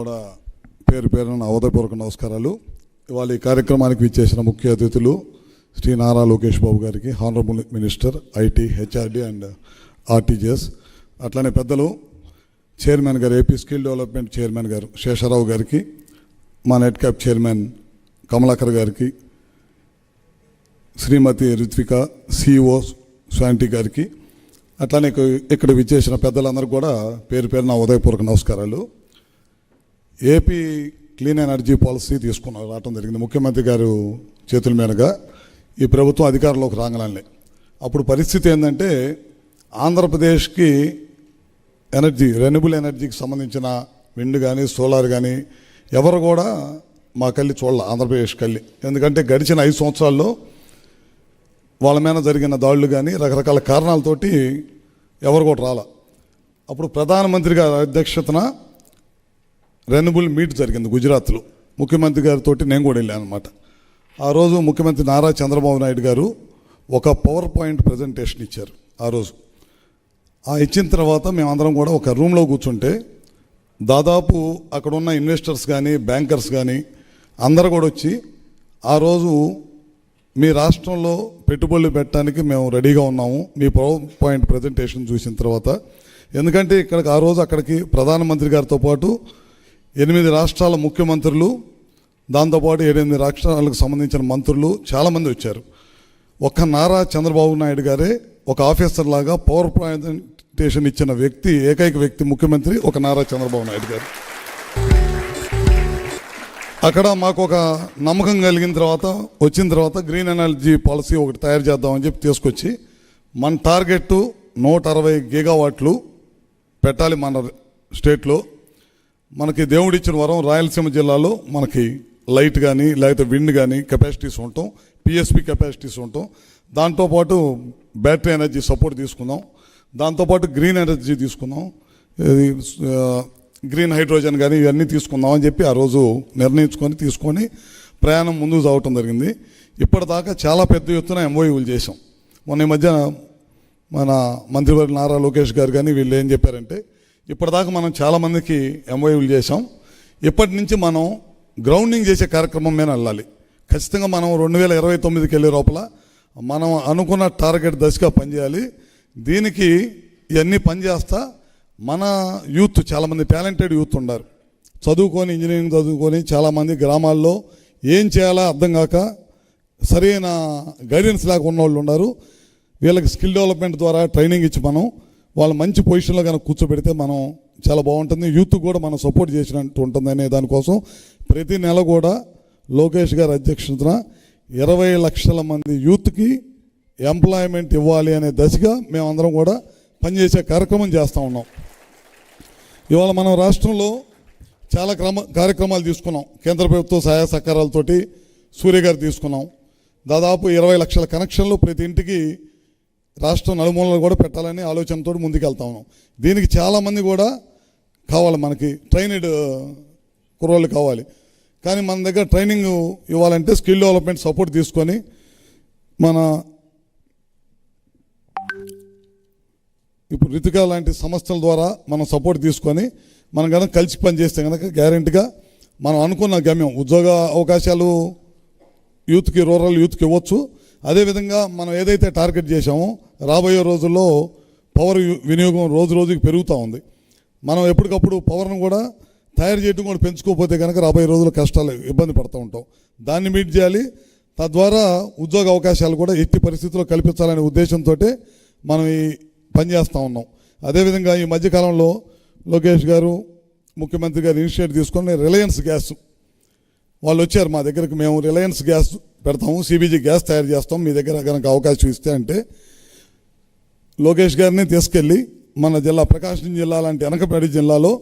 కూడా పేరు పేరున అవధపూర్వక నమస్కారాలు. ఇవాళ ఈ కార్యక్రమానికి విచ్చేసిన ముఖ్య అతిథులు శ్రీ నారా లోకేష్ బాబు గారికి honourable minister IT HRD and RTGS అట్లనే పెద్దలు చైర్మన్ గారు ఏపీ స్కిల్ డెవలప్మెంట్ చైర్మన్ గారు శేషారావు గారికి మా నెట్ క్యాప్ చైర్మన్ కమలాకర్ గారికి శ్రీమతి రిత్విక సిఇఓ శాంతి గారికి అట్లానే ఇక్కడ విచ్చేసిన పెద్దలందరూ కూడా పేరు పేరు నా ఉదయపూర్వక నమస్కారాలు. ఏపీ క్లీన్ ఎనర్జీ పాలసీ తీసుకున్నారు రావటం జరిగింది. ముఖ్యమంత్రి గారు చేతుల మీదుగా ఈ ప్రభుత్వం అధికారంలోకి రాగలనే. అప్పుడు పరిస్థితి ఏంటంటే ఆంధ్రప్రదేశ్కి ఎనర్జీ రెన్యూబుల్ ఎనర్జీకి సంబంధించిన విండ్ కానీ సోలార్ కానీ ఎవరు కూడా మా కళ్ళి చూడాల ఆంధ్రప్రదేశ్ కళ్ళి ఎందుకంటే గడిచిన ఐదు సంవత్సరాల్లో వాళ్ళ మీద జరిగిన దాడులు కానీ రకరకాల కారణాలతోటి ఎవరు కూడా రాల. అప్పుడు ప్రధానమంత్రి గారి అధ్యక్షతన రెనబుల్ మీట్ జరిగింది గుజరాత్లో. ముఖ్యమంత్రి గారితో నేను కూడా వెళ్ళాను అనమాట ఆ రోజు ముఖ్యమంత్రి నారా చంద్రబాబు నాయుడు గారు ఒక పవర్ పాయింట్ ప్రజెంటేషన్ ఇచ్చారు ఆ రోజు. ఆ ఇచ్చిన తర్వాత మేమందరం కూడా ఒక రూమ్లో కూర్చుంటే దాదాపు అక్కడ ఉన్న ఇన్వెస్టర్స్ కానీ బ్యాంకర్స్ కానీ అందరు కూడా వచ్చి ఆ రోజు మీ రాష్ట్రంలో పెట్టుబడులు పెట్టడానికి మేము రెడీగా ఉన్నాము. మీ పవర్ పాయింట్ ప్రజెంటేషన్ చూసిన తర్వాత. ఎందుకంటే ఇక్కడికి ఆ రోజు అక్కడికి ప్రధానమంత్రి గారితో పాటు ఎనిమిది రాష్ట్రాల ముఖ్యమంత్రులు దాంతోపాటు ఏడెనిమిది రాష్ట్రాలకు సంబంధించిన మంత్రులు చాలామంది వచ్చారు. ఒక్క నారా చంద్రబాబు నాయుడు గారే ఒక ఆఫీసర్ లాగా పవర్ ప్రజెంటేషన్ ఇచ్చిన వ్యక్తి ఏకైక వ్యక్తి ముఖ్యమంత్రి ఒక నారా చంద్రబాబు నాయుడు గారు. అక్కడ మాకు ఒక నమ్మకం కలిగిన తర్వాత వచ్చిన తర్వాత గ్రీన్ ఎనర్జీ పాలసీ ఒకటి తయారు చేద్దామని చెప్పి తీసుకొచ్చి మన టార్గెట్ నూట అరవై గిగావాట్లు పెట్టాలి మన స్టేట్లో. మనకి దేవుడిచ్చిన వరం రాయలసీమ జిల్లాలో మనకి లైట్ కానీ లేకపోతే విండ్ కానీ కెపాసిటీస్ ఉంటాం. పిఎస్పి కెపాసిటీస్ ఉంటాం. దాంతోపాటు బ్యాటరీ ఎనర్జీ సపోర్ట్ తీసుకుందాం దాంతోపాటు గ్రీన్ ఎనర్జీ తీసుకుందాం గ్రీన్ హైడ్రోజన్ కానీ ఇవన్నీ తీసుకుందాం అని చెప్పి ఆ రోజు నిర్ణయించుకొని తీసుకొని ప్రయాణం ముందుకు సాగటం జరిగింది. ఇప్పటిదాకా చాలా పెద్ద ఎత్తున ఎంఓయూలు చేసాం మొన్న ఈ మధ్య మన మంత్రివర్గ నారా లోకేష్ గారు కానీ వీళ్ళు ఏం చెప్పారంటే ఇప్పటిదాకా మనం చాలామందికి ఎంఓయూలు చేసాం ఇప్పటి నుంచి మనం గ్రౌండింగ్ చేసే కార్యక్రమం మీద వెళ్ళాలి. ఖచ్చితంగా మనం రెండు వేల ఇరవై తొమ్మిదికి వెళ్ళే లోపల మనం అనుకున్న టార్గెట్ దశగా పనిచేయాలి. దీనికి ఇవన్నీ పనిచేస్తా మన యూత్ చాలామంది టాలెంటెడ్ యూత్ ఉన్నారు. చదువుకొని ఇంజనీరింగ్ చదువుకొని చాలామంది గ్రామాల్లో ఏం చేయాలో అర్థం కాక సరైన గైడెన్స్ లేక ఉన్న వాళ్ళు ఉన్నారు. వీళ్ళకి స్కిల్ డెవలప్మెంట్ ద్వారా ట్రైనింగ్ ఇచ్చి మనం వాళ్ళు మంచి పొజిషన్లో కనుక కూర్చోబెడితే మనం చాలా బాగుంటుంది. యూత్ కూడా మనం సపోర్ట్ చేసినట్టు ఉంటుంది అనే దానికోసం ప్రతి నెల కూడా లోకేష్ గారి అధ్యక్షతన ఇరవై లక్షల మంది యూత్కి ఎంప్లాయ్మెంట్ ఇవ్వాలి అనే దశగా మేమందరం కూడా పనిచేసే కార్యక్రమం చేస్తూ ఉన్నాం. ఇవాళ మనం రాష్ట్రంలో చాలా క్రమ కార్యక్రమాలు తీసుకున్నాం. కేంద్ర ప్రభుత్వ సహాయ సహకారాలతోటి సూర్య గారు తీసుకున్నాం. దాదాపు ఇరవై లక్షల కనెక్షన్లు ప్రతి ఇంటికి రాష్ట్రం నలుమూలలు కూడా పెట్టాలనే ఆలోచనతో ముందుకెళ్తా ఉన్నాం. దీనికి చాలామంది కూడా కావాలి మనకి ట్రైనడ్ కుర్రోళ్ళు కావాలి. కానీ మన దగ్గర ట్రైనింగ్ ఇవ్వాలంటే స్కిల్ డెవలప్మెంట్ సపోర్ట్ తీసుకొని మన ఇప్పుడు రితిక లాంటి సంస్థల ద్వారా మనం సపోర్ట్ తీసుకొని మనం కనుక కలిసి పనిచేస్తే కనుక గ్యారెంటీగా మనం అనుకున్న గమ్యం ఉద్యోగ అవకాశాలు యూత్కి రూరల్ యూత్కి ఇవ్వచ్చు. అదేవిధంగా మనం ఏదైతే టార్గెట్ చేశామో రాబోయే రోజుల్లో పవర్ వినియోగం రోజు రోజుకి పెరుగుతూ ఉంది. మనం ఎప్పటికప్పుడు పవర్ను కూడా తయారు చేయడం కూడా పెంచుకోకపోతే కనుక రాబోయే రోజుల్లో కష్టాలు ఇబ్బంది పడుతూ ఉంటాం. దాన్ని మీట్ చేయాలి. తద్వారా ఉద్యోగ అవకాశాలు కూడా ఎట్టి పరిస్థితుల్లో కల్పించాలనే ఉద్దేశంతో మనం ఈ పని చేస్తూ ఉన్నాం. అదేవిధంగా ఈ మధ్యకాలంలో లోకేష్ గారు ముఖ్యమంత్రి గారు ఇనిషియేటివ్ తీసుకొని రిలయన్స్ గ్యాస్ వాళ్ళు వచ్చారు మా దగ్గరికి మేము రిలయన్స్ గ్యాస్ పెడతాము సిబీజీ గ్యాస్ తయారు చేస్తాం మీ దగ్గర కనుక అవకాశం ఇస్తే అంటే లోకేష్ గారిని తీసుకెళ్ళి మన జిల్లా ప్రకాశం జిల్లా లాంటి వెనకబడి జిల్లాలో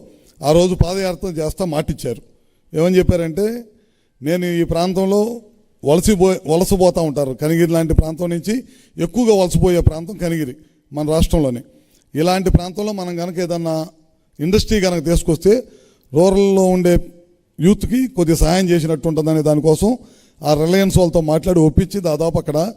ఆ రోజు పాదయాత్ర చేస్తా మాటిచ్చారు. ఏమని చెప్పారంటే నేను ఈ ప్రాంతంలో వలసిపో వలసపోతూ ఉంటారు. కనిగిరి లాంటి ప్రాంతం నుంచి ఎక్కువగా వలసపోయే ప్రాంతం కనిగిరి మన రాష్ట్రంలోనే. ఇలాంటి ప్రాంతంలో మనం కనుక ఏదన్నా ఇండస్ట్రీ కనుక తీసుకొస్తే రూరల్లో ఉండే యూత్కి కొద్దిగా సహాయం చేసినట్టు ఉంటుందనే దానికోసం ఆ రిలయన్స్ వాళ్ళతో మాట్లాడి ఒప్పించి దాదాపు అక్కడ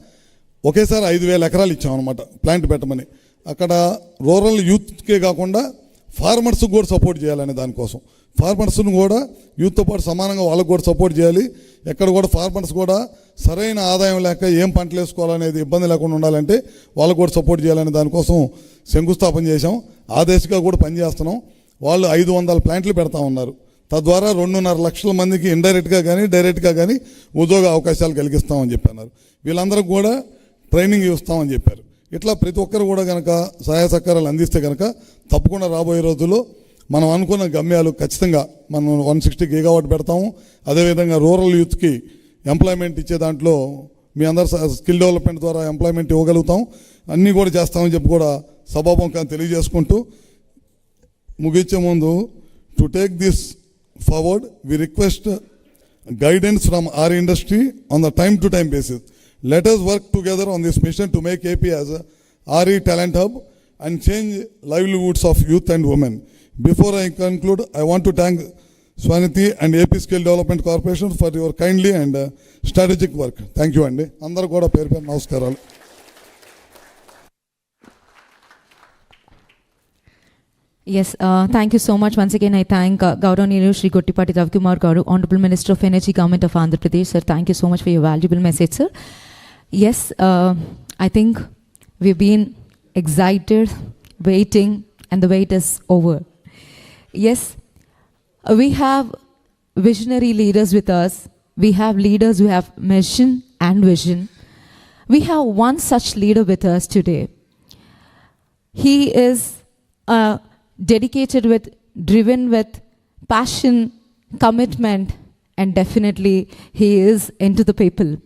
ఒకేసారి ఐదు వేల ఎకరాలు ఇచ్చామన్నమాట ప్లాంట్ పెట్టమని. అక్కడ రూరల్ యూత్కే కాకుండా ఫార్మర్స్కి కూడా సపోర్ట్ చేయాలనే దానికోసం. ఫార్మర్స్ను కూడా యూత్తో పాటు సమానంగా వాళ్ళకు కూడా సపోర్ట్ చేయాలి. ఎక్కడ కూడా ఫార్మర్స్ కూడా సరైన ఆదాయం లేక ఏం పంటలు వేసుకోవాలనేది ఇబ్బంది లేకుండా ఉండాలంటే వాళ్ళకు కూడా సపోర్ట్ చేయాలనే దానికోసం శంకుస్థాపన చేశాం. ఆ దిశగా కూడా పనిచేస్తున్నాం. వాళ్ళు ఐదు వందల ప్లాంట్లు పెడతా ఉన్నారు. తద్వారా రెండున్నర లక్షల మందికి ఇండైరెక్ట్గా కానీ డైరెక్ట్గా కానీ ఉద్యోగ అవకాశాలు కలిగిస్తామని చెప్పన్నారు వీళ్ళందరూ కూడా ట్రైనింగ్ ఇస్తామని చెప్పారు. ఇట్లా ప్రతి ఒక్కరు కూడా కనుక సహాయ సహకారాలు అందిస్తే కనుక తప్పకుండా రాబోయే రోజుల్లో మనం అనుకున్న గమ్యాలు ఖచ్చితంగా మనం వన్ సిక్స్టీ గీగావాట్ పెడతాము. అదేవిధంగా రూరల్ యూత్కి ఎంప్లాయ్మెంట్ ఇచ్చే దాంట్లో మీ అందరు స్కిల్ డెవలప్మెంట్ ద్వారా ఎంప్లాయ్మెంట్ ఇవ్వగలుగుతాం అన్నీ కూడా చేస్తామని చెప్పి కూడా సభాముఖంగా తెలియజేసుకుంటూ ముగించే ముందు to take this forward we request guidance from our industry on the time to time basis let us work together on this mission to make AP as RE talent hub and change livelihoods of youth and women before I conclude I want to thank Swaniti and AP skill development corporation for your kindly and strategic work thank you అండి అందరూ కూడా పేరు పేరు నమస్కారాలు. Yes, uh, thank you so much. Once again, I thank uh, Gauranilu Shri Gottipati Ravikumar Garu, Honorable Minister of Energy, Government of Andhra Pradesh. Sir, thank you so much for your valuable message, sir. Yes, uh, I think we've been excited, waiting, and the wait is over. Yes, uh, we have visionary leaders with us. We have leaders who have mission and vision. We have one such leader with us today. He is uh, dedicated with, driven with passion, commitment, and definitely he is into the people.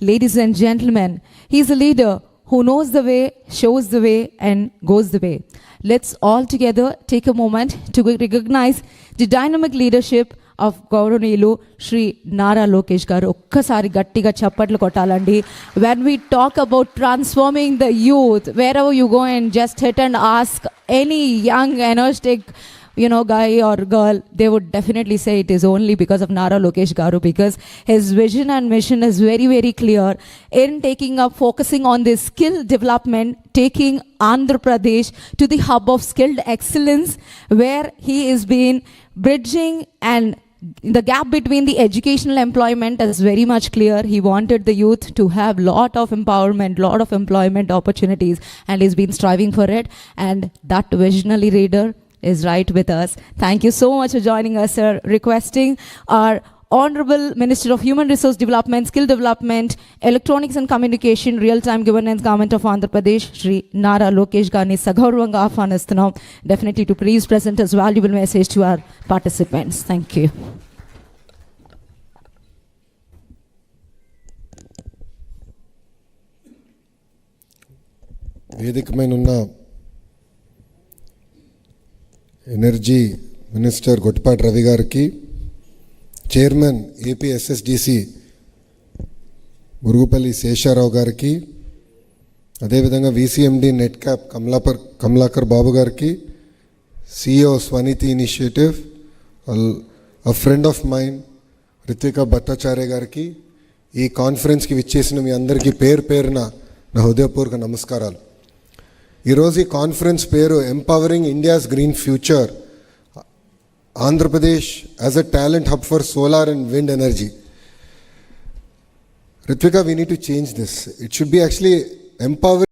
Ladies and gentlemen, he is a leader who knows the way, shows the way, and goes the way. Let's all together take a moment to recognize the dynamic leadership of గౌరవనీయులు శ్రీ నారా లోకేష్ గారు ఒక్కసారి గట్టిగా చప్పట్లు కొట్టాలండి when we talk about transforming the youth wherever you go and just hit and ask any young energetic you know, guy or girl, they would definitely say it is only because of Nara Lokesh Garu because his vision and mission is very, very clear in taking up, focusing on this skill development, taking Andhra Pradesh to the hub of skilled excellence where he is being bridging and the gap between the educational employment is very much clear. He wanted the youth to have lot of empowerment lot of employment opportunities and he's been striving for it. And that visionary leader is right with us. Thank you so much for joining us sir. Requesting our honorable minister of human resource development skill development electronics and communication real time governance government of andhra pradesh shri nara lokesh garni సగౌరవంగా ఆహ్వానిస్తున్నాం definitely to please present his valuable message to our participants thank you వేదిక మీద ఉన్న energy minister Gottipati Ravi గారికి chairman AP SSDC Murugupalli Sesharao గారికి అదేవిధంగా VCMD net cap కమలాపర్ కమలాకర్ బాబు గారికి CEO Swaniti initiative a friend of mind Ritvika Bhattacharya గారికి ఈ కాన్ఫరెన్స్కి విచ్చేసిన మీ అందరికీ పేరు పేరున నా హృదయపూర్వక నమస్కారాలు. ఈరోజు ఈ కాన్ఫరెన్స్ పేరు empowering India's green future Andhra Pradesh as a talent hub for solar and wind energy. Ritvika, we need to change this. It should be actually empowering.